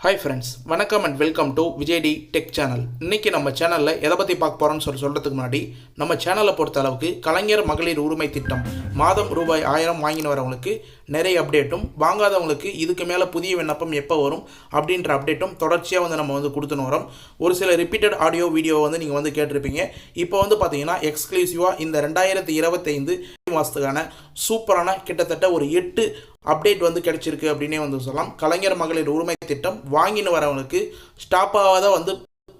Hi friends வணக்கம் and welcome to Vijay T tech channel இன்றைக்கி நம்ம சேனலில் எதை பற்றி பார்க்க போகிறோம்னு சொல்லி சொல்கிறதுக்கு முன்னாடி நம்ம சேனலை பொறுத்த அளவுக்கு கலைஞர் மகளிர் உரிமை திட்டம் மாதம் ரூபாய் ஆயிரம் வாங்கினு வரவங்களுக்கு நிறைய அப்டேட்டும் வாங்காதவங்களுக்கு இதுக்கு மேலே புதிய விண்ணப்பம் எப்போ வரும் அப்படின்ற அப்டேட்டும் தொடர்ச்சியாக வந்து நம்ம வந்து கொடுத்துன்னு வரோம். ஒரு சில ரிப்பீட்டட் ஆடியோ வீடியோ வந்து நீங்கள் வந்து கேட்டிருப்பீங்க. இப்போ வந்து பார்த்தீங்கன்னா எக்ஸ்க்ளூசிவாக இந்த ரெண்டாயிரத்தி இருபத்தைந்து மாதத்துக்கான சூப்பரான கிட்டத்தட்ட ஒரு எட்டு அப்டேட் வந்து கிடைச்சிருக்கு அப்படின்னே வந்து சொல்லலாம். கலைஞர் மகளிர் உரிமை திட்டம் வாங்கின்னு வரவங்களுக்கு ஸ்டாப் ஆகாத வந்து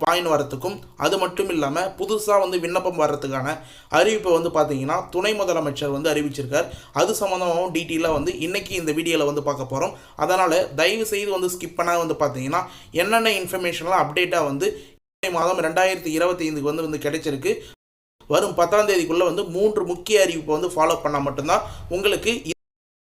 வாங்கின்னு வரத்துக்கும் அது மட்டும் இல்லாமல் புதுசாக வந்து விண்ணப்பம் வர்றதுக்கான அறிவிப்பை வந்து பார்த்தீங்கன்னா துணை முதலமைச்சர் வந்து அறிவிச்சிருக்கார். அது சம்மந்தமாகவும் டீட்டெயிலாக வந்து இன்றைக்கி இந்த வீடியோவில் வந்து பார்க்க போகிறோம் அதனால் தயவு செய்து வந்து ஸ்கிப் பண்ணால் வந்து பார்த்தீங்கன்னா என்னென்ன இன்ஃபர்மேஷன்லாம் அப்டேட்டாக வந்து மாதம் ரெண்டாயிரத்தி இருபத்தி ஐந்துக்கு வந்து வந்து கிடைச்சிருக்கு. வரும் பத்தாம் தேதிக்குள்ளே வந்து மூன்று முக்கிய அறிவிப்பை வந்து ஃபாலோ பண்ணால் மட்டும்தான் உங்களுக்கு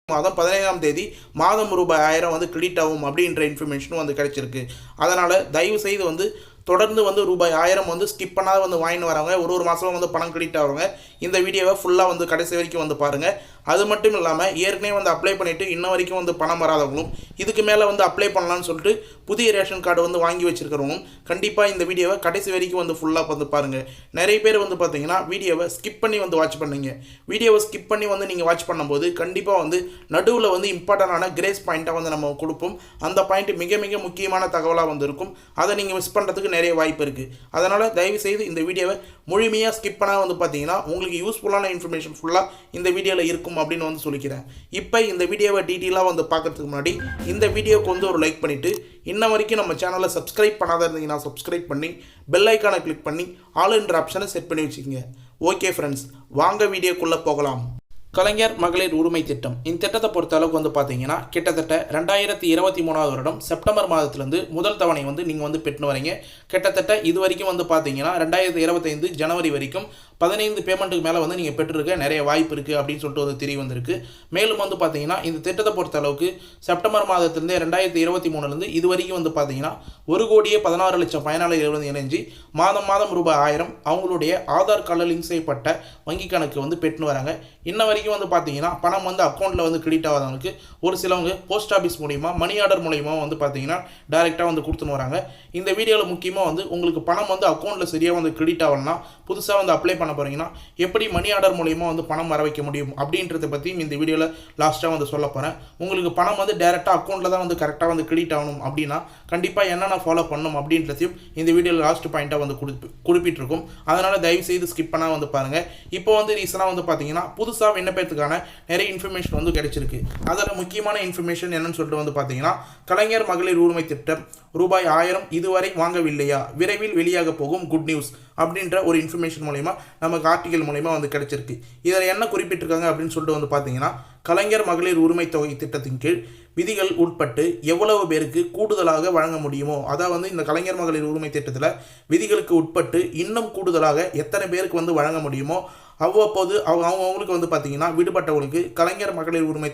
மாதம் பதினைந்தாம் தேதி மாதம் ரூபாய் ஆயிரம் வந்து கிரெடிட் ஆகும் அப்படின்ற இன்ஃபர்மேஷனும் வந்து கிடைச்சிருக்கு. அதனால் தயவு செய்து வந்து தொடர்ந்து வந்து ரூபாய் ஆயிரம் வந்து ஸ்கிப் பண்ணாத வந்து வாங்கிட்டு வரவங்க ஒரு ஒரு மாதமும் வந்து பணம் கிரெடிட் ஆகிறவங்க இந்த வீடியோவை ஃபுல்லாக வந்து கடைசி வரைக்கும் வந்து பாருங்கள் அது மட்டும் இல்லாமல் ஏற்கனவே வந்து அப்ளை பண்ணிவிட்டு இன்ன வரைக்கும் வந்து பணம் வராதவங்களும் இதுக்கு மேலே வந்து அப்ளை பண்ணலான்னு சொல்லிட்டு புதிய ரேஷன் கார்டு வந்து வாங்கி வச்சுருக்கிறவங்களும் கண்டிப்பாக இந்த வீடியோவை கடைசி வரைக்கும் வந்து ஃபுல்லாக வந்து பாருங்கள் நிறைய பேர் வந்து பார்த்தீங்கன்னா வீடியோவை ஸ்கிப் பண்ணி வந்து வாட்ச் பண்ணுங்க. வீடியோவை ஸ்கிப் பண்ணி வந்து நீங்கள் வாட்ச் பண்ணும்போது கண்டிப்பாக வந்து நடுவில் வந்து இம்பார்ட்டண்டான கிரேஸ் பாயிண்ட்டாக வந்து நம்ம கொடுப்போம். அந்த பாயிண்ட் மிக மிக முக்கியமான தகவலாக வந்து இருக்கும். அதை நீங்கள் மிஸ் பண்ணுறதுக்கு நிறைய வாய்ப்பு இருக்குது அதனால் தயவு செய்து இந்த வீடியோவை முழுமையாக ஸ்கிப் பண்ணால் வந்து பார்த்தீங்கன்னா உங்களுக்கு யூஸ்ஃபுல்லான இன்ஃபர்மேஷன் ஃபுல்லாக இந்த வீடியோவில் இருக்கும் அப்படின்னு வந்து சொல்லிக்கிறேன். இப்போ இந்த வீடியோவை டீட்டெயிலாக வந்து பார்க்கறதுக்கு முன்னாடி இந்த வீடியோவுக்கு வந்து ஒரு லைக் பண்ணிவிட்டு இன்ன வரைக்கும் நம்ம சேனலை சப்ஸ்கிரைப் பண்ணாத இருந்தீங்கன்னா சப்ஸ்கிரைப் பண்ணி பெல் ஐக்கானை கிளிக் பண்ணி ஆல் என்ற ஆப்ஷனை செட் பண்ணி வச்சுக்கோங்க. ஓகே ஃப்ரெண்ட்ஸ் வாங்க வீடியோக்குள்ளே போகலாம். கலைஞர் மகளிர் உரிமை திட்டம். இந்த திட்டத்தை பொறுத்த அளவுக்கு வந்து பார்த்தீங்கன்னா கிட்டத்தட்ட ரெண்டாயிரத்தி இருபத்தி மூணாவது வருடம் செப்டம்பர் மாதத்துலேருந்து முதல் தவணை வந்து நீங்கள் வந்து பெற்று வரீங்க. கிட்டத்தட்ட இது வரைக்கும் வந்து பார்த்தீங்கன்னா ரெண்டாயிரத்தி இருபத்தைந்து ஜனவரி வரைக்கும் பதினைந்து பேமெண்ட்டுக்கு மேலே வந்து நீங்கள் பெற்றிருக்க நிறைய வாய்ப்பு இருக்குது அப்படின்னு சொல்லிட்டு வந்து தெரிய வந்திருக்கு. மேலும் வந்து பார்த்தீங்கன்னா இந்த திட்டத்தை பொறுத்த அளவுக்கு செப்டம்பர் மாதத்துலேருந்து ரெண்டாயிரத்தி இருபத்தி மூணுலேருந்து இது வரைக்கும் வந்து பார்த்தீங்கன்னா ஒரு கோடியே பதினாறு லட்சம் பயனாளிகள் வந்து இணைஞ்சு மாதம் மாதம் ரூபாய் ஆயிரம் அவங்களுடைய ஆதார் கார்டில் லிங்க் செய்யப்பட்ட வங்கி கணக்கு வந்து பெற்று வராங்க. இன்ன வரைக்கும் வந்து பார்த்தீங்கன்னா பணம் வந்து அக்கௌண்ட்டில் வந்து கிரெடிட் ஆகாதவங்களுக்கு ஒரு சிலவங்க போஸ்ட் ஆஃபீஸ் மூலிமா மணி ஆர்டர் மூலிமா வந்து பார்த்தீங்கன்னா டைரெக்டாக வந்து கொடுத்துன்னு வராங்க. இந்த வீடியோவில் முக்கியமாக வந்து உங்களுக்கு பணம் வந்து அக்கௌண்ட்டில் சரியாக வந்து கிரெடிட் ஆகலன்னா புதுசாக வந்து அப்ளை பண்ண போகிறீங்கன்னா எப்படி மணி ஆர்டர் மூலிமா வந்து பணம் வர வைக்க முடியும் அப்படின்றத பற்றியும் இந்த வீடியோவில் லாஸ்ட்டாக வந்து சொல்ல போகிறேன் உங்களுக்கு பணம் வந்து டேரெக்டாக அக்கௌண்ட்டில் தான் வந்து கரெக்டாக வந்து கிரெடிட் ஆகணும் அப்படின்னா கண்டிப்பாக என்னென்ன ஃபாலோ பண்ணணும் அப்படின்றதையும் இந்த வீடியோவில் லாஸ்ட் பாயிண்ட்டாக வந்து குறிப்பி குறிப்பிட்டிருக்கும். அதனால் தயவு செய்து ஸ்கிப் பண்ணால் வந்து பாருங்கள் இப்போ வந்து ரீசனாக வந்து பார்த்தீங்கன்னா புதுசாக விண்ணப்பத்துக்கான நிறைய இன்ஃபர்மேஷன் வந்து கிடைச்சிருக்கு. அதில் முக்கியமான இன்ஃபர்மேஷன் என்னன்னு சொல்லிட்டு வந்து பார்த்தீங்கன்னா கலைஞர் மகளிர் உரிமை திட்டம் ரூபாய் ஆயிரம் இதுவரை வாங்கவில்லையா? விரைவில் வெளியாக போகும் குட் நியூஸ் அப்படின்ற ஒரு இன்ஃபர்மேஷன் மூலயமா நமக்கு ஆர்டிகல் மூலயமா வந்து கிடைச்சிருக்கு. இதில் என்ன குறிப்பிட்டிருக்காங்க அப்படின்னு சொல்லிட்டு வந்து பார்த்தீங்கன்னா கலைஞர் மகளிர் உரிமை தொகை திட்டத்தின் கீழ் விதிகள் உட்பட்டு எவ்வளவு பேருக்கு கூடுதலாக வழங்க முடியுமோ அதாவது வந்து இந்த கலைஞர் மகளிர் உரிமை திட்டத்தில் விதிகளுக்கு உட்பட்டு இன்னும் கூடுதலாக எத்தனை பேருக்கு வந்து வழங்க முடியுமோ அவ்வப்போது அவங்க அவங்களுக்கு வந்து பார்த்திங்கன்னா விடுபட்டவங்களுக்கு கலைஞர் மகளிர் உரிமை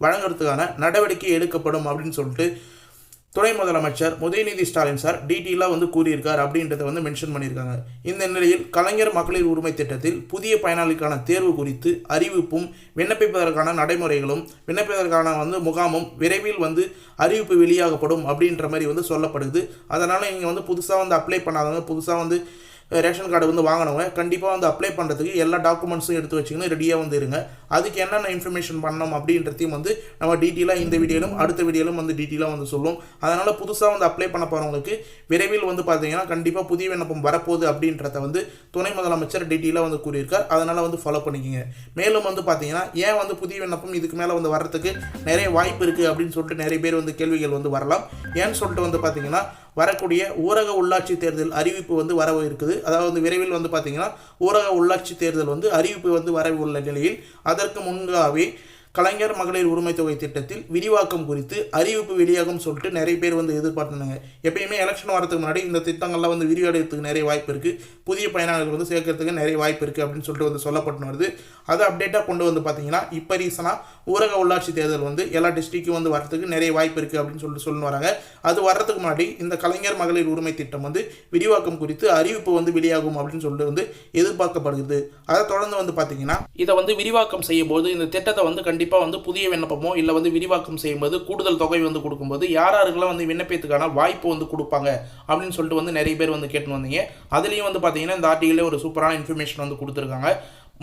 வழங்குறதுக்கான நடவடிக்கை எடுக்கப்படும் அப்படின்னு சொல்லிட்டு துணை முதலமைச்சர் உதயநிதி ஸ்டாலின் சார் டீட்டெயிலாக வந்து கூறியிருக்கார் அப்படின்றத வந்து மென்ஷன் பண்ணியிருக்காங்க. இந்த நிலையில் கலைஞர் மகளிர் உரிமை திட்டத்தில் புதிய பயனாளிக்கான தேர்வு குறித்து அறிவிப்பும் விண்ணப்பிப்பதற்கான நடைமுறைகளும் விண்ணப்பிப்பதற்கான வந்து முகாமும் விரைவில் வந்து அறிவிப்பு வெளியாகப்படும் அப்படின்ற மாதிரி வந்து சொல்லப்படுது. அதனால் இங்கே வந்து புதுசாக வந்து அப்ளை பண்ணாதவங்க புதுசாக வந்து ரேஷன் கார்டு வந்து வாங்கினவங்க கண்டிப்பாக வந்து அப்ளை பண்ணுறதுக்கு எல்லா டாக்குமெண்ட்ஸும் எடுத்து வச்சுக்கணும் ரெடியாக வந்து இருங்க. அதுக்கு என்னென்ன இன்ஃபர்மேஷன் பண்ணணும் அப்படின்றதையும் வந்து நம்ம டீட்டெயிலாக இந்த வீடியோலும் அடுத்த வீடியோலும் வந்து டீட்டெயிலாக வந்து சொல்லுவோம் அதனால் புதுசாக வந்து அப்ளை பண்ண போகிறவங்களுக்கு விரைவில் வந்து பார்த்தீங்கன்னா கண்டிப்பாக புதிய விண்ணப்பம் வரப்போகுது அப்படின்றத வந்து துணை முதலமைச்சர் டீட்டெயிலாக வந்து கூறியிருக்கார். அதனால் வந்து ஃபாலோ பண்ணிக்கிங்க. மேலும் வந்து பார்த்தீங்கன்னா ஏன் வந்து புதிய விண்ணப்பம் இதுக்கு மேலே வந்து வர்றதுக்கு நிறைய வாய்ப்பு இருக்குது அப்படின்னு சொல்லிட்டு நிறைய பேர் வந்து கேள்விகள் வந்து வரலாம். ஏன்னு சொல்லிட்டு வந்து பார்த்தீங்கன்னா வரக்கூடிய ஊரக உள்ளாட்சி தேர்தல் அறிவிப்பு வந்து வர இருக்குது. அதாவது விரைவில் வந்து பார்த்திங்கன்னா ஊரக உள்ளாட்சி தேர்தல் வந்து அறிவிப்பு வந்து வர உள்ள நிலையில் அதற்கு முன்பாகவே கலைஞர் மகளிர் உரிமை தொகை திட்டத்தில் விரிவாக்கம் குறித்து அறிவிப்பு வெளியாகும் சொல்லிட்டு நிறைய பேர் வந்து எதிர்பார்த்துனாங்க எப்பயுமே எலெக்ஷன் வரதுக்கு முன்னாடி இந்த திட்டங்கள்லாம் வந்து விரிவடைகிறதுக்கு நிறைய வாய்ப்பு இருக்குது புதிய பயனாளர்கள் வந்து சேர்க்கறதுக்கு நிறைய வாய்ப்பு இருக்குது அப்படின்னு சொல்லிட்டு வந்து சொல்லப்பட்டு வருது. அதை அப்டேட்டாக கொண்டு வந்து பார்த்தீங்கன்னா இப்போ ரீசனாக ஊரக உள்ளாட்சி தேர்தல் வந்து எல்லா டிஸ்ட்ரிக்கும் வந்து வரதுக்கு நிறைய வாய்ப்பு இருக்குது அப்படின்னு சொல்லிட்டு சொல்லி வராங்க. அது வர்றதுக்கு முன்னாடி இந்த கலைஞர் மகளிர் உரிமை திட்டம் வந்து விரிவாக்கம் குறித்து அறிவிப்பு வந்து வெளியாகும் அப்படின்னு சொல்லிட்டு வந்து எதிர்பார்க்கப்படுகிறது. அதை தொடர்ந்து வந்து பார்த்தீங்கன்னா இதை வந்து விரிவாக்கம் செய்யும் போது இந்த திட்டத்தை வந்து கண்டிப்பாக கண்டிப்பாக வந்து புதிய விண்ணப்பமோ இல்லை வந்து விரிவாக்கம் செய்யும்போது கூடுதல் தொகை வந்து கொடுக்கும்போது யார் யாருக்கெல்லாம் வந்து விண்ணப்பத்துக்கான வாய்ப்பு வந்து கொடுப்பாங்க அப்படின்னு சொல்லிட்டு வந்து நிறைய பேர் வந்து கேட்டுன்னு வந்தீங்க. அதுலேயும் வந்து பார்த்தீங்கன்னா இந்த ஆர்டிகளே ஒரு சூப்பரான இன்ஃபர்மேஷன் வந்து கொடுத்துருக்காங்க.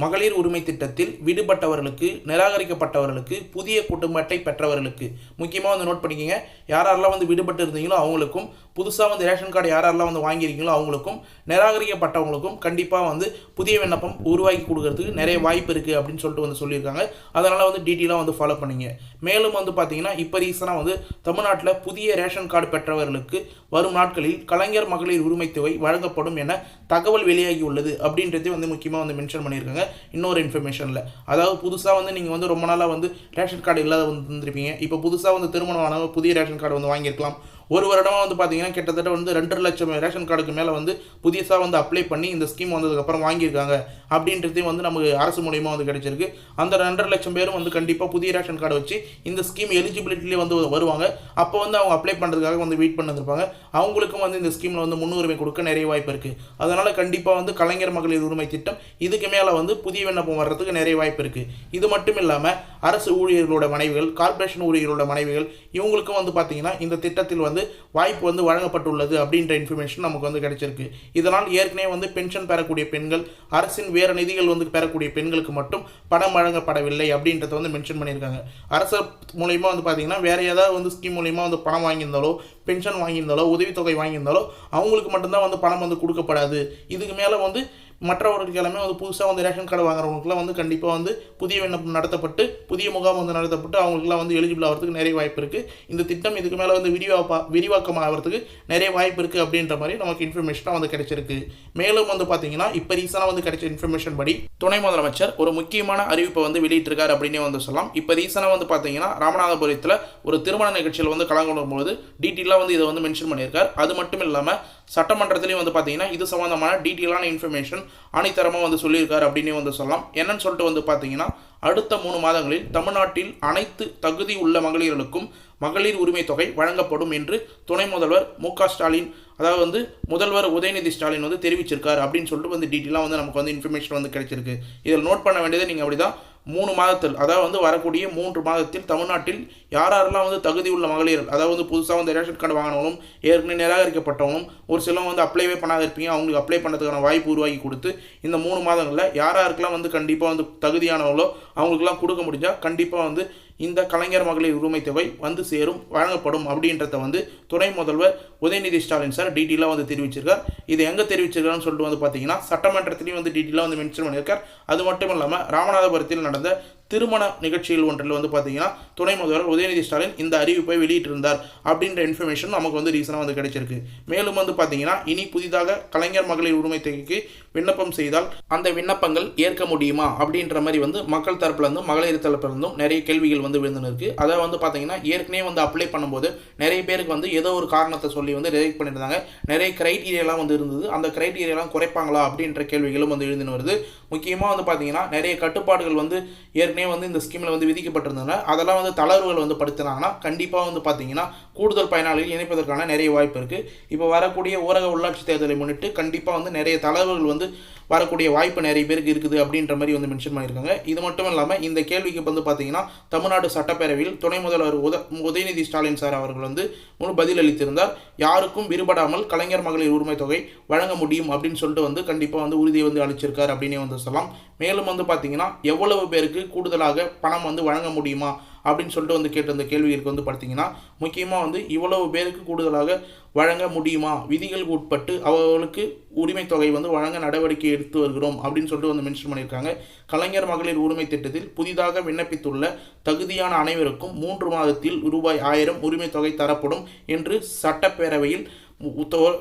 மகளிர் உரிமை திட்டத்தில் விடுபட்டவர்களுக்கு நிராகரிக்கப்பட்டவர்களுக்கு புதிய குடும்ப அட்டை பெற்றவர்களுக்கு. முக்கியமாக வந்து நோட் பண்ணிக்கோங்க. யார் யாரெல்லாம் வந்து விடுபட்டு இருந்தீங்களோ அவங்களுக்கும் புதுசாக வந்து ரேஷன் கார்டு யாரெல்லாம் வந்து வாங்கியிருக்கீங்களோ அவங்களுக்கும் நிராகரிக்கப்பட்டவங்களுக்கும் கண்டிப்பாக வந்து புதிய விண்ணப்பம் உருவாக்கி கொடுக்கறதுக்கு நிறைய வாய்ப்பு இருக்குது அப்படின்னு சொல்லிட்டு வந்து சொல்லியிருக்காங்க. அதனால் வந்து டீட்டெயிலாக வந்து ஃபாலோ பண்ணிங்க. மேலும் வந்து பார்த்தீங்கன்னா இப்போ ரீசனாக வந்து தமிழ்நாட்டில் புதிய ரேஷன் கார்டு பெற்றவர்களுக்கு வரும் நாட்களில் கலைஞர் மகளிர் உரிமை தொகை வழங்கப்படும் என தகவல் வெளியாகி உள்ளது அப்படின்றதே வந்து முக்கியமாக வந்து மென்ஷன் பண்ணியிருக்காங்க. இன்னொரு இன்ஃபர்மேஷனில் அதாவது புதுசாக வந்து நீங்கள் வந்து ரொம்ப நாளாக வந்து ரேஷன் கார்டு இல்லாத வந்து இருந்திருப்பீங்க. இப்போ புதுசாக வந்து திருமணம் ஆனவங்க புதிய ரேஷன் கார்டு வந்து வாங்கியிருக்கலாம். ஒரு வருடமாக வந்து பார்த்தீங்கன்னா கிட்டத்தட்ட வந்து ரெண்டரை லட்சம் ரேஷன் கார்டுக்கு மேலே வந்து புதுசாக வந்து அப்ளை பண்ணி இந்த ஸ்கீம் வந்ததுக்கப்புறம் வாங்கியிருக்காங்க. அப்படின்றதையும் வந்து நமக்கு அரசு மூலியமாக வந்து கிடைச்சிருக்கு. அந்த ரெண்டரை லட்சம் பேரும் வந்து கண்டிப்பாக புதிய ரேஷன் கார்டு வச்சு இந்த ஸ்கீம் எலிஜிபிலிட்டிலே வந்து வருவாங்க. அப்போ வந்து அவங்க அப்ளை பண்ணுறதுக்காக வந்து வெயிட் பண்ணிருப்பாங்க அவங்களுக்கும் வந்து இந்த ஸ்கீமில் வந்து முன்னுரிமை கொடுக்க நிறைய வாய்ப்பு இருக்குது அதனால் கண்டிப்பாக வந்து கலைஞர் மகளிர் உரிமை திட்டம் இதுக்கு மேலே வந்து புதிய விண்ணப்பம் வர்றதுக்கு நிறைய வாய்ப்பு இருக்குது இது மட்டும் இல்லாமல் அரசு ஊழியர்களோட மனைவிகள் கார்ப்பரேஷன் ஊழியர்களோட மனைவிகள் இவங்களுக்கும் வந்து பார்த்தீங்கன்னா இந்த திட்டத்தில் வந்து வாய்ப்பு வந்து வழங்கப்பட்டுள்ளது அப்படின்ற இன்ஃபர்மேஷன் நமக்கு வந்து கிடைச்சிருக்கு. இதனால் ஏற்கனவே வந்து பென்ஷன் பெறக்கூடிய பெண்கள் அரசின் வேறு நிதிகள் வந்து பெறக்கூடிய பெண்களுக்கு மட்டும் பணம் வழங்கப்படவில்லை அப்படின்றத வந்து மென்ஷன் பண்ணியிருக்காங்க. அரசு மூலயமா வந்து பார்த்தீங்கன்னா வேறு ஏதாவது வந்து ஸ்கீம் மூலயமா வந்து பணம் வாங்கியிருந்தாலோ பென்ஷன் வாங்கியிருந்தாலோ உதவித்தொகை வாங்கியிருந்தாலோ அவங்களுக்கு மட்டும்தான் வந்து பணம் வந்து கொடுக்கப்படாது. இதுக்கு மேலே வந்து மற்றவர்களுக்கு எல்லாமே வந்து புதுசாக வந்து ரேஷன் கார்டு வாங்குறவங்களுக்குலாம் வந்து கண்டிப்பாக வந்து புதிய விண்ணப்பம் நடத்தப்பட்டு புதிய முகாம் வந்து நடத்தப்பட்டு அவங்களுக்குலாம் வந்து எலிஜிபிள் ஆகிறதுக்கு நிறைய வாய்ப்பு இருக்குது இந்த திட்டம் இதுக்கு மேலே வந்து விரிவாப்பா விரிவாக்கம் ஆகிறதுக்கு நிறைய வாய்ப்பு இருக்குது அப்படின்ற மாதிரி நமக்கு இன்ஃபர்மேஷனாக வந்து கிடைச்சிருக்கு. மேலும் வந்து பார்த்தீங்கன்னா இப்போ ரீசனாக வந்து கிடைச்ச இன்ஃபர்மேஷன் படி துணை முதலமைச்சர் ஒரு முக்கியமான அறிவிப்பை வந்து வெளியிட்டிருக்காரு அப்படின்னே வந்து சொல்லலாம். இப்போ ரீசனாக வந்து பார்த்தீங்கன்னா ராமநாதபுரத்தில் ஒரு திருமண நிகழ்ச்சியில் வந்து கலந்து கொள்ளும்போது டீட்டெயிலாக வந்து இதை வந்து மென்ஷன் பண்ணியிருக்கார். அது மட்டும் இல்லாமல் சட்டமன்றத்திலையும் வந்து பார்த்தீங்கன்னா இது சம்மந்தமான டீட்டெயிலான இன்ஃபர்மேஷன் ஆணைத்தரமாக வந்து சொல்லியிருக்காரு அப்படின்னே வந்து சொல்லலாம். என்னன்னு சொல்லிட்டு வந்து பார்த்தீங்கன்னா அடுத்த மூணு மாதங்களில் தமிழ்நாட்டில் அனைத்து தகுதி உள்ள மகளிர்களுக்கும் மகளிர் உரிமை தொகை வழங்கப்படும் என்று துணை முதல்வர் மு ஸ்டாலின் அதாவது வந்து முதல்வர் உதயநிதி ஸ்டாலின் வந்து தெரிவிச்சிருக்காரு அப்படின்னு சொல்லிட்டு வந்து டீட்டெயிலாக வந்து நமக்கு வந்து இன்ஃபர்மேஷன் வந்து கிடைச்சிருக்கு. இதில் நோட் பண்ண வேண்டியது நீங்கள் அப்படி தான் மூணு மாதத்தில் அதாவது வந்து வரக்கூடிய மூன்று மாதத்தில் தமிழ்நாட்டில் யார் யாரெல்லாம் வந்து தகுதி உள்ள மகளிர் அதாவது வந்து புதுசாக வந்து ரேஷன் கார்டு வாங்கினவங்களும் ஏற்கனவே நிராகரிக்கப்பட்டவங்களும் ஒரு சிலவங்க வந்து அப்ளைவே பண்ணாத இருப்பீங்க அவங்களுக்கு அப்ளை பண்ணுறதுக்கான வாய்ப்பு உருவாக்கி கொடுத்து இந்த மூணு மாதங்களில் யார் யாருக்கெல்லாம் வந்து கண்டிப்பாக வந்து தகுதியானவங்களோ அவங்களுக்குலாம் கொடுக்க முடிஞ்சால் கண்டிப்பாக வந்து இந்த கலைஞர் மகளிர் உரிமை தொகை வந்து சேரும் வழங்கப்படும் அப்படின்றத வந்து துணை முதல்வர் உதயநிதி ஸ்டாலின் சார் டீட்டெயிலாக வந்து தெரிவிச்சிருக்கார். இது எங்கே தெரிவிச்சிருக்காருன்னு சொல்லிட்டு வந்து பார்த்தீங்கன்னா சட்டமன்றத்திலையும் வந்து டீட்டெயிலாக வந்து மென்ஷன் பண்ணியிருக்கார். அது மட்டும் இல்லாமல் ராமநாதபுரத்தில் நடந்த திருமண நிகழ்ச்சியில் ஒன்றில் வந்து பார்த்தீங்கன்னா துணை முதல்வர் உதயநிதி ஸ்டாலின் இந்த அறிவிப்பை வெளியிட்டிருந்தார் அப்படின்ற இன்ஃபர்மேஷன் நமக்கு வந்து ரீசனாக வந்து கிடைச்சிருக்கு. மேலும் வந்து பார்த்தீங்கன்னா இனி புதிதாக கலைஞர் மகளிர் உரிமை தொகைக்கு விண்ணப்பம் செய்தால் அந்த விண்ணப்பங்கள் ஏற்க முடியுமா அப்படின்ற மாதிரி வந்து மக்கள் தரப்புலேருந்தும் மகளிர் தரப்புலேருந்தும் நிறைய கேள்விகள் வந்து விழுந்துன்னு அதை வந்து பார்த்தீங்கன்னா ஏற்கனவே வந்து அப்ளை பண்ணும்போது நிறைய பேருக்கு வந்து ஏதோ ஒரு காரணத்தை சொல்லி வந்து ரிஜெக்ட் பண்ணியிருந்தாங்க. நிறைய கிரைட்டீரியாலாம் வந்து இருந்தது. அந்த கிரைட்டீரியாலாம் குறைப்பாங்களா அப்படின்ற கேள்விகளும் வந்து எழுந்துன்னு வருது. முக்கியமாக வந்து பார்த்தீங்கன்னா நிறைய கட்டுப்பாடுகள் வந்து ஏற்கனவே வந்து இந்த ஸ்கீமில் வந்து விதிக்கப்பட்டிருந்தாங்க அதெல்லாம் வந்து தளர்வுகள் வந்து படுத்தினாங்கன்னா கண்டிப்பாக வந்து பார்த்தீங்கன்னா கூடுதல் பயனாளிகள் இணைப்பதற்கான நிறைய வாய்ப்பு இருக்குது இப்போ வரக்கூடிய ஊரக உள்ளாட்சி தேர்தலை முன்னிட்டு கண்டிப்பாக வந்து நிறைய தளர்வுகள் வந்து வரக்கூடிய வாய்ப்பு நிறைய பேருக்கு இருக்குது அப்படின்ற மாதிரி வந்து மென்ஷன் பண்ணியிருக்காங்க. இது மட்டும் இல்லாமல் இந்த கேள்விக்கு வந்து பார்த்தீங்கன்னா தமிழ்நாடு சட்டப்பேரவையில் துணை முதல்வர் உத உதயநிதி ஸ்டாலின் சார் அவர்கள் வந்து முழு பதில் அளித்திருந்தார். யாருக்கும் விடுபடாமல் கலைஞர் மகளிர் உரிமை தொகை வழங்க முடியும் அப்படின்னு சொல்லிட்டு வந்து கண்டிப்பாக வந்து உறுதியை வந்து அளிச்சிருக்கார் அப்படின்னே வந்து சொல்லலாம். மேலும் வந்து பார்த்தீங்கன்னா எவ்வளவு பேருக்கு கூடுதலாக பணம் வந்து வழங்க முடியுமா அப்படின்னு சொல்லிட்டு வந்து கேட்ட அந்த கேள்விகளுக்கு வந்து பார்த்தீங்கன்னா முக்கியமாக வந்து இவ்வளவு பேருக்கு கூடுதலாக வழங்க முடியுமா? விதிகளுக்கு உட்பட்டு அவர்களுக்கு உரிமை தொகை வந்து வழங்க நடவடிக்கை எடுத்து வருகிறோம் அப்படின்னு சொல்லிட்டு வந்து மென்ஷன் பண்ணியிருக்காங்க. கலைஞர் மகளிர் உரிமை திட்டத்தில் புதிதாக விண்ணப்பித்துள்ள தகுதியான அனைவருக்கும் மூன்று மாதத்தில் ரூபாய் ஆயிரம் உரிமை தொகை தரப்படும் என்று சட்டப்பேரவையில்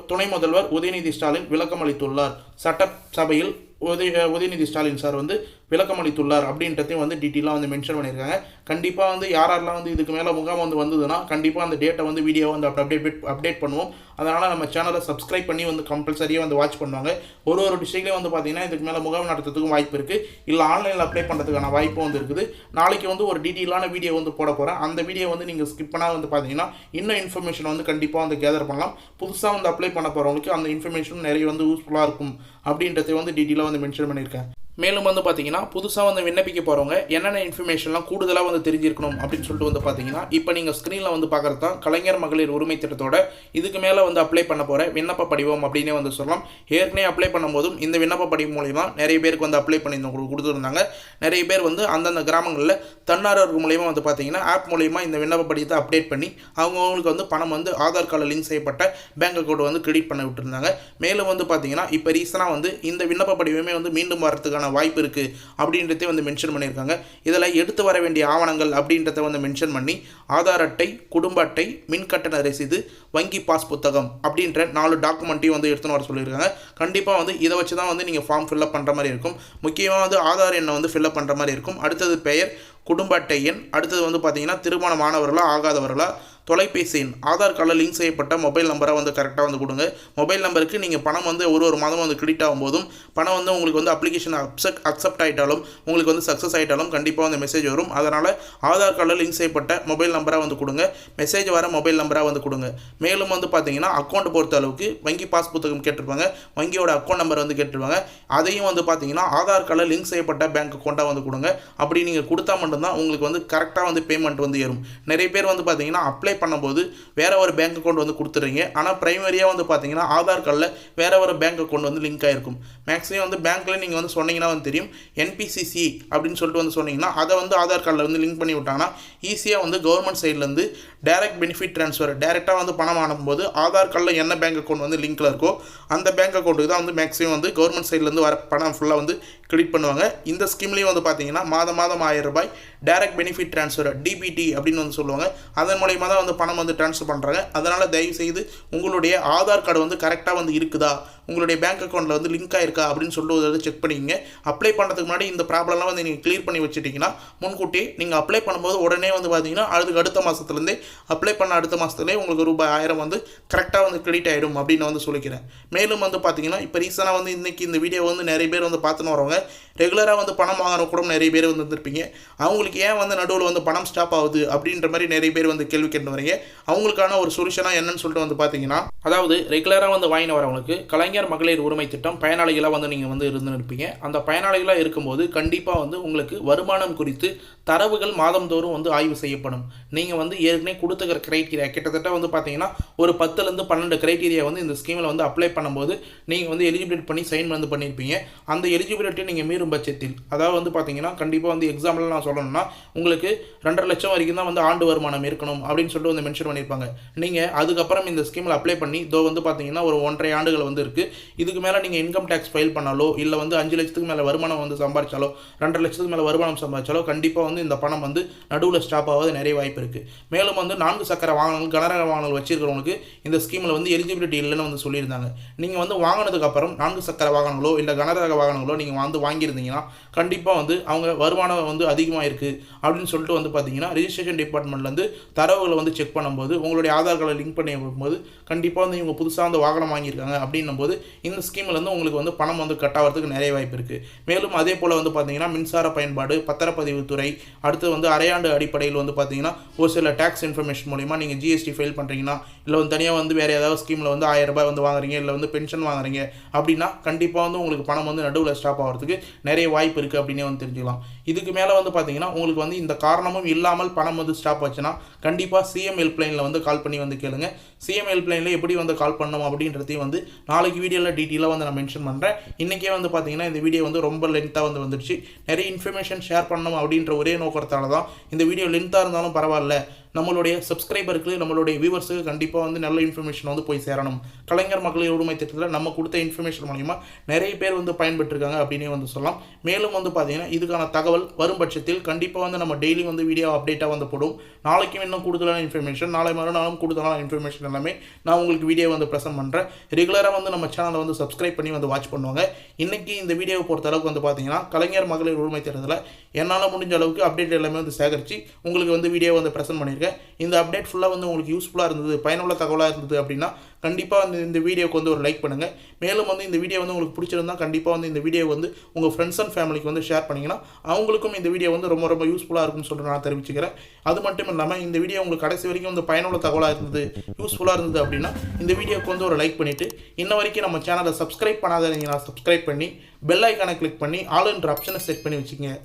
துணை முதல்வர் உதயநிதி ஸ்டாலின் விளக்கம் அளித்துள்ளார் சட்டசபையில் உதய உதயநிதி ஸ்டாலின் சார் வந்து விளக்கம் அளித்துள்ளார் அப்படின்றதையும் வந்து டீட்டெயிலாக வந்து மென்ஷன் பண்ணியிருக்காங்க. கண்டிப்பாக வந்து யாரெல்லாம் வந்து இதுக்கு மேலே முகாம் வந்து வந்ததுன்னா கண்டிப்பாக அந்த டேட்டை வந்து வீடியோ வந்து அப்டேட் அப்டேட் பண்ணுவோம். அதனால் நம்ம சேனலை சப்ஸ்கிரைப் பண்ணி வந்து கம்பல்சரியாக வந்து வாட்ச் பண்ணுவாங்க. ஒரு ஒரு டிஸ்ட்ரிக்ட்லேயும் வந்து பார்த்தீங்கன்னா இதுக்கு மேலே முகாம் நடத்துறதுக்கும் வாய்ப்பு இருக்குது இல்லை ஆன்லைனில் அப்ளை பண்ணுறதுக்கான வாய்ப்பும் வந்து இருக்குது. நாளைக்கு வந்து ஒரு டீட்டெயிலான வீடியோ வந்து போட போகிறேன் அந்த வீடியோ வந்து நீங்கள் ஸ்கிப் பண்ணால் வந்து பார்த்தீங்கன்னா இன்னும் இன்ஃபர்மேஷன் வந்து கண்டிப்பாக வந்து கேதர் பண்ணலாம். புதுசாக வந்து அப்ளை பண்ண போகிறவங்களுக்கு அந்த இன்ஃபர்மேஷன் நிறைய வந்து யூஸ்ஃபுல்லாக இருக்கும் அப்படின்றத வந்து டீட்டெயிலாக வந்து மென்ஷன் பண்ணியிருக்கேன். மேலும் வந்து பார்த்தீங்கன்னா புதுசாக வந்து விண்ணப்பிக்க போகிறவங்க என்னென்ன இன்ஃபர்மேஷன்லாம் கூடுதலாக வந்து தெரிஞ்சிருக்கணும் அப்படின்னு சொல்லிட்டு வந்து பார்த்தீங்கன்னா இப்போ நீங்கள் ஸ்க்ரீனில் வந்து பார்க்குறது தான் கலைஞர் மகளிர் உரிமை திட்டத்தோட இதுக்கு மேலே வந்து அப்ளை பண்ண போகிற விண்ணப்ப படிவம் அப்படின்னே வந்து சொல்லலாம். ஏற்கனவே அப்ளை பண்ணும்போதும் இந்த விண்ணப்ப படிவம் மூலிமா நிறைய பேருக்கு வந்து அப்ளை பண்ணி கொடுத்துருந்தாங்க. நிறைய பேர் வந்து அந்தந்த கிராமங்களில் தன்னார்வர்கள் மூலிமா வந்து பார்த்தீங்கன்னா ஆப் மூலிமா இந்த விண்ணப்ப படிவத்தை அப்டேட் பண்ணி அவங்கவுங்களுக்கு வந்து பணம் வந்து ஆதார் கார்டில் லிங்க் செய்யப்பட்ட பேங்க் அக்கௌண்ட் வந்து கிரெடிட் பண்ண விட்டுருந்தாங்க. மேலும் வந்து பார்த்தீங்கன்னா இப்போ ரீசனாக வந்து இந்த விண்ணப்ப படிவமே வந்து மீண்டும் வரதுக்கான வாய்ப்பு இருக்குது அப்படின்றதே வந்து மென்ஷன் பண்ணியிருக்காங்க. இதில் எடுத்து வர வேண்டிய ஆவணங்கள் அப்படின்றத வந்து மென்ஷன் பண்ணி ஆதார் அட்டை குடும்ப அட்டை மின் கட்டண ரசீது வங்கி பாஸ் புத்தகம் அப்படின்ற நாலு டாக்குமெண்ட்டையும் வந்து எடுத்துன்னு வர சொல்லியிருக்காங்க. கண்டிப்பாக வந்து இதை வச்சு தான் வந்து நீங்கள் ஃபார்ம் ஃபில்லப் பண்ணுற மாதிரி இருக்கும். முக்கியமாக வந்து ஆதார் எண்ணை வந்து ஃபில்லப் பண்ணுற மாதிரி இருக்கும். அடுத்தது பெயர் குடும்ப அட்டை எண் அடுத்தது வந்து பார்த்தீங்கன்னா திருமணமானவர்களா ஆகாதவர்களா தொலைபேசி எண் ஆதார் கார்டில் லிங்க் செய்யப்பட்ட மொபைல் நம்பரை வந்து கரெக்டாக வந்து கொடுங்க. மொபைல் நம்பருக்கு நீங்கள் பணம் வந்து ஒரு ஒரு மாதம் வந்து கிரெடிட் ஆகும்போதும் பணம் வந்து உங்களுக்கு வந்து அப்ளிகேஷன் அப்செட் அக்செப்ட் ஆகிட்டாலும் உங்களுக்கு வந்து சக்ஸஸ் ஆகிட்டாலும் கண்டிப்பாக வந்து மெசேஜ் வரும். அதனால் ஆதார் கார்டில் லிங்க் செய்யப்பட்ட மொபைல் நம்பராக வந்து கொடுங்க. மெசேஜ் வர மொபைல் நம்பராக வந்து கொடுங்க. மேலும் வந்து பார்த்தீங்கன்னா அக்கௌண்ட் பொறுத்த அளவுக்கு வங்கி பாஸ் புத்தகம் கேட்டிருப்பாங்க. வங்கியோட அக்கௌண்ட் நம்பர் வந்து கேட்டிருப்பாங்க. அதையும் வந்து பார்த்தீங்கன்னா ஆதார் கார்டில் லிங்க் செய்யப்பட்ட பேங்க் அக்கௌண்ட்டாக வந்து கொடுங்க. அப்படி நீங்கள் கொடுத்தா மட்டும்தான் உங்களுக்கு வந்து கரெக்டாக வந்து பேமெண்ட் வந்து ஏறும். நிறைய பேர் வந்து பார்த்தீங்கன்னா அப்ளை பண்ணும்போது வேற ஒரு பேங்க் அக்கௌண்ட் வந்து கொடுத்துறீங்க ஆனால் ப்ரைமரியாக வந்து பார்த்தீங்கன்னா ஆதார் கார்டில் வேற ஒரு பேங்க் அக்கௌண்ட் வந்து லிங்க் ஆகிருக்கும் மேக்ஸிமம் வந்து பேங்க்கில் நீங்கள் வந்து சொன்னீங்கன்னா வந்து தெரியும். என்பிசிசி அப்படின்னு சொல்லிட்டு வந்து சொன்னீங்கன்னா அதை வந்து ஆதார் கார்டில் வந்து லிங்க் பண்ணி விட்டாங்கன்னா ஈஸியாக வந்து கவர்மெண்ட் சைட்லேருந்து டேரக்ட் பெனிஃபிட் ட்ரான்ஸ்ஃபர் டேரெக்டாக வந்து பணம் அனுப்பும்போது ஆதார் கார்டில் என்ன பேங்க் அக்கௌண்ட் வந்து லிங்க்கில் இருக்கோ அந்த பேங்க் அக்கௌண்ட்டுக்கு தான் வந்து மேக்ஸிமம் வந்து கவர்மெண்ட் சைட்லேருந்து வர பணம் ஃபுல்லாக வந்து கிரெடிட் பண்ணுவாங்க. இந்த ஸ்கீம்லேயும் வந்து பார்த்தீங்கன்னா மாதம் மாதம் ஆயிரம் ரூபாய் டைரக்ட் பெனிஃபிட் ட்ரான்ஸ்ஃபர் டிபிடி அப்படின்னு வந்து சொல்லுவாங்க. அதன் மூலயமா தான் வந்து பணம் வந்து ட்ரான்ஸ்ஃபர் பண்ணுறாங்க அதனால் தயவு செய்து உங்களுடைய ஆதார் கார்டு வந்து கரெக்டாக வந்து இருக்குதா? உங்களுடைய பேங்க் அக்கௌண்ட்டில் வந்து லிங்க் ஆயிருக்கா அப்படின்னு சொல்லிட்டு ஒரு செக் பண்ணிக்கங்க. அப்ளை பண்ணுறதுக்கு முன்னாடி இந்த ப்ராப்ளம்லாம் வந்து நீங்கள் கிளியர் பண்ணி வச்சுட்டிங்கன்னா முன்கூட்டி நீங்கள் அப்ளை பண்ணும்போது உடனே வந்து பார்த்தீங்கன்னா அதுக்கு அடுத்த மாதத்துலேருந்தே அப்ளை பண்ண அடுத்த மாதத்துலேயே உங்களுக்கு ரூபாய் ஆயிரம் வந்து கரெக்டாக வந்து கிரெடிட் ஆகிடும் அப்படின்னு வந்து சொல்லிக்கிறேன். மேலும் வந்து பார்த்தீங்கன்னா இப்போ ரீசனாக வந்து இன்றைக்கி இந்த வீடியோ வந்து நிறைய பேர் வந்து பார்த்துன்னு வரவங்க ரெகுலராக வந்து பணம் வாங்குற கூட நிறைய பேர் வந்து அவங்களுக்கு ஏன் வந்து நடுவில் வந்து பணம் ஸ்டாப் ஆகுது அப்படின்ற மாதிரி நிறைய பேர் வந்து கேள்வி கேட்டு வரீங்க அவங்களுக்கான ஒரு சொல்யூஷனாக என்னன்னு சொல்லிட்டு வந்து பார்த்தீங்கன்னா அதாவது ரெகுலராக வந்து வாங்கின வரவங்களுக்கு கலைஞர் மகளிர் உரிமை திட்டம் பயனாளிகளாக வந்து நீங்கள் வந்து இருந்து இருப்பீங்க அந்த பயனாளிகளாக இருக்கும்போது கண்டிப்பாக வந்து உங்களுக்கு வருமானம் குறித்து தரவுகள் மாதந்தோறும் வந்து ஆய்வு செய்யப்படும். நீங்கள் வந்து ஏற்கனவே கொடுத்துக்கிற கிரைட்டீரியா கிட்டத்தட்ட வந்து பார்த்தீங்கன்னா ஒரு பத்துலேருந்து பன்னெண்டு கிரைட்டீரியா வந்து இந்த ஸ்கீமில் வந்து அப்ளை பண்ணும்போது நீங்கள் வந்து எலிஜிபிலிட்டி பண்ணி சைன் வந்து பண்ணியிருப்பீங்க அந்த எலிஜிபிலிட்டி நீங்கள் மீறும் பட்சத்தில் அதாவது வந்து பார்த்தீங்கன்னா கண்டிப்பாக வந்து எக்ஸாம்பிள் நான் சொல்லணும்னா உங்களுக்கு ரெண்டரை லட்சம் வரைக்கும் தான் வந்து ஆண்டு வருமானம் இருக்கணும் அப்படின்னு சொல்லிட்டு வந்து மென்ஷன் பண்ணியிருப்பாங்க. நீங்கள் அதுக்கப்புறம் இந்த ஸ்கீமில் அப்ளை பண்ணி இதோ வந்து பார்த்தீங்கன்னா ஒரு ஒன்றரை ஆண்டுகள் வந்து இருக்குது இதுக்கு மேலே நீங்கள் இன்கம் டேக்ஸ் ஃபைல் பண்ணாலோ இல்லை வந்து அஞ்சு லட்சத்துக்கு மேலே வருமானம் வந்து சம்பாதிச்சாலோ ரெண்டரை லட்சத்துக்கு மேலே வருமானம் சம்பாதிச்சாலோ கண்டிப்பாக வந்து இந்த பணம் வந்து நடுவில் ஸ்டாப் ஆகாத நிறைய வாய்ப்பு இருக்குது மேலும் வந்து நான்கு சக்கர வாகனங்கள் கனரக வாகனங்கள் வச்சிருக்கிறவங்களுக்கு இந்த ஸ்கீமில் வந்து எலிஜிபிலிட்டி இல்லைன்னு வந்து சொல்லியிருந்தாங்க. நீங்கள் வந்து வாங்கினதுக்கப்புறம் நான்கு சக்கர வாகனங்களோ இல்லை கனரக வாகனங்களோ நீங்கள் வந்து வாங்கியிருந்தீங்கன்னா கண்டிப்பாக வந்து அவங்க வருமானம் வந்து அதிகமாக இருக்குது அப்படின்னு சொல்லிட்டு வந்து பார்த்தீங்கன்னா ரிஜிஸ்ட்ரேஷன் டிபார்ட்மெண்ட்லேருந்து தரவுகளை வந்து செக் பண்ணும்போது உங்களுடைய ஆதார் கார்டை லிங்க் பண்ணி வைக்கும்போது கண்டிப்பாக வந்து இவங்க புதுசாக வந்து வாகனம் வாங்கியிருக்காங்க அப்படின்னும் போது இந்த ஸ்கீம்லேருந்து உங்களுக்கு வந்து பணம் வந்து கட் ஆகிறதுக்கு நிறைய வாய்ப்பு இருக்குது மேலும் அதே போல் வந்து பார்த்தீங்கன்னா மின்சார பயன்பாடு பத்திரப்பதிவுத்துறை அடுத்து வந்து அரையாண்டு அடிப்படையில் வந்து பார்த்தீங்கன்னா ஒரு சில டேக்ஸ் இன்ஃபர்மேஷன் மூலிமா நீங்கள் ஜிஎஸ்டி ஃபைல் பண்ணுறீங்கன்னா இல்லை வந்து தனியாக வந்து வேறு ஏதாவது ஸ்கீமில் வந்து ஆயிரம் ரூபாய் வந்து வாங்குறீங்க இல்லை வந்து பென்ஷன் வாங்குறீங்க அப்படின்னா கண்டிப்பாக வந்து உங்களுக்கு பணம் வந்து நடுவில் ஸ்டாப் ஆகிறதுக்கு நிறைய வாய்ப்பு இருக்குது அப்படின்னே வந்து தெரிஞ்சுக்கலாம். இதுக்கு மேலே வந்து பார்த்தீங்கன்னா உங்களுக்கு வந்து இந்த காரணமும் இல்லாமல் பணம் வந்து ஸ்டாப் ஆச்சுன்னா கண்டிப்பாக சிஎம் ஹெல்ப்லைனில் வந்து கால் பண்ணி வந்து கேளுங்க. சிஎம் ஹெல்ப்லைனில் எப்படி வந்து கால் பண்ணணும் அப்படின்றதையும் வந்து நாளைக்கு வீடியோவில் டீட்டெயிலாக வந்து நான் மென்ஷன் பண்ணுறேன் இன்றைக்கே வந்து பார்த்தீங்கன்னா இந்த வீடியோ வந்து ரொம்ப லென்த்தாக வந்து வந்துடுச்சு நிறைய இன்ஃபர்மேஷன் ஷேர் பண்ணணும் அப்படின்ற ஒரே நோக்கத்தால தான் இந்த வீடியோ லென்த்தாக இருந்தாலும் பரவாயில்ல. நம்மளுடைய சப்ஸ்கிரைபருக்கு நம்மளுடைய வியூவர்ஸுக்கு கண்டிப்பாக வந்து நல்ல இன்ஃபர்மேஷன் வந்து போய் சேரணும். கலைஞர் மகளிர் உரிமை திட்டத்தில் நம்ம கொடுத்த இன்ஃபர்மேஷன் மூலிமா நிறைய பேர் வந்து பயன்பெற்றிருக்காங்க அப்படின்னே வந்து சொல்லலாம். மேலும் வந்து பார்த்தீங்கன்னா இதுக்கான தகவல் வரும் பட்சத்தில் கண்டிப்பாக வந்து நம்ம டெய்லி வந்து வீடியோ அப்டேட்டாக வந்து போடும். நாளைக்கும் இன்னும் கூடுதலான இன்ஃபர்மேஷன் நாளை மறுநாளும் கூடுதலான இன்ஃபர்மேஷன் எல்லாமே. நான் உங்களுக்கு வீடியோ வந்து ப்ரெசென்ட் பண்ணுறேன் ரெகுலராக வந்து நம்ம சேனலை வந்து சப்ஸ்கிரைப் பண்ணி வந்து வாட்ச் பண்ணுவாங்க. இன்றைக்கி இந்த வீடியோவை பொறுத்த அளவுக்கு வந்து பார்த்தீங்கன்னா கலைஞர் மகளிர் உரிமை தேர்தலில் என்னால் முடிஞ்ச அளவுக்கு அப்டேட் எல்லாமே வந்து சேகரித்து உங்களுக்கு வந்து வீடியோ வந்து ப்ரெசென்ட் பண்ணியிருக்கேன். இந்த அப்டேட் ஃபுல்லாக வந்து உங்களுக்கு யூஸ்ஃபுல்லாக இருந்தது பயனுள்ள தகவலாக இருந்தது அப்படின்னா கண்டிப்பாக வந்து இந்த வீடியோக்கு வந்து ஒரு லைக் பண்ணுங்கள் மேலும் வந்து இந்த வீடியோ வந்து உங்களுக்கு பிடிச்சிருந்தா கண்டிப்பாக வந்து இந்த வீடியோ வந்து உங்கள் ஃப்ரெண்ட்ஸ் அண்ட் ஃபேமிலிக்கு வந்து ஷேர் பண்ணிங்கன்னா அவங்களுக்கும் இந்த வீடியோ வந்து ரொம்ப ரொம்ப யூஸ்ஃபுல்லாக இருக்கும்னு சொல்லிட்டு நான் தெரிவிச்சுக்கிறேன். அது மட்டும் இல்லாமல் இந்த வீடியோ உங்களுக்கு கடைசி வரைக்கும் வந்து பயனுள்ள தகவலாக இருந்தது யூஸ்ஃபுல்லாக இருந்தது அப்படின்னா இந்த வீடியோக்கு வந்து ஒரு லைக் பண்ணிவிட்டு இன்ன வரைக்கும் நம்ம சேனலை சப்ஸ்கிரைப் பண்ணாதீங்கன்னா சப்ஸ்கிரைப் பண்ணி பெல் ஐக்கானை கிளிக் பண்ணி ஆல் என்ற ஆப்ஷனை செட் பண்ணி வச்சுக்கோங்க.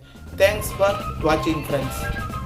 தேங்க்ஸ் ஃபார் வாட்சிங் ஃப்ரெண்ட்ஸ்